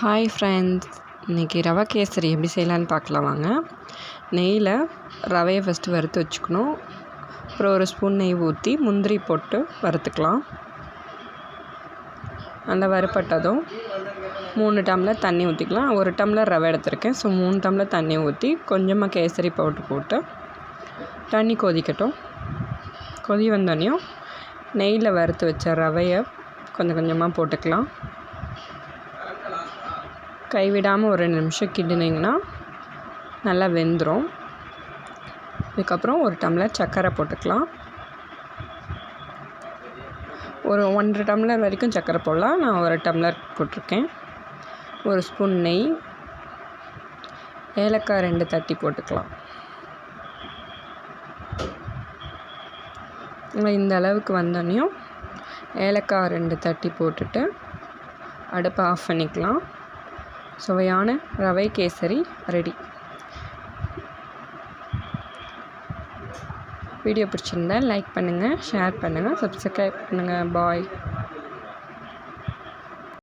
Hi friends இன்றைக்கி ரவை கேசரி எப்படி செய்யலான்னு பார்க்கலாம் வாங்க. நெய்யில் ரவையை ஃபஸ்ட்டு வறுத்து வச்சுக்கணும். அப்புறம் ஒரு ஸ்பூன் நெய் ஊற்றி முந்திரி போட்டு வறுத்துக்கலாம். நல்லா வறுப்பட்டதும் மூணு டம்ளர் தண்ணி ஊற்றிக்கலாம் ஒரு டம்ளர் ரவை எடுத்திருக்கேன். ஸோ மூணு டம்ளர் தண்ணி ஊற்றி கொஞ்சமாக கேசரி பவுட்ரு போட்டு தண்ணி கொதிக்கட்டும். கொதி வந்தோடனையும் நெய்யில் வறுத்து வச்ச ரவையை கொஞ்சம் கொஞ்சமாக போட்டுக்கலாம். கைவிடாமல் ஒரு ரெண்டு நிமிஷம் கிண்டினீங்கன்னா நல்லா வெந்துடும் இதுக்கப்புறம் ஒரு டம்ளர் சர்க்கரை போட்டுக்கலாம். ஒரு ஒன்றரை டம்ளர் வரைக்கும் சர்க்கரை போடலாம். நான் ஒரு டம்ளர் போட்டிருக்கேன். ஒரு ஸ்பூன் நெய். ஏலக்காய் ரெண்டு தட்டி போட்டுக்கலாம். இந்த அளவுக்கு வந்தோடனையும் ஏலக்காய் ரெண்டு தட்டி போட்டுட்டு அடுப்பை ஆஃப் பண்ணிக்கலாம். சுவையான ரவை கேசரி ரெடி. வீடியோ பிடிச்சிருந்தா லைக் பண்ணுங்கள் ஷேர் பண்ணுங்கள் சப்ஸ்கிரைப் பண்ணுங்கள் பாய்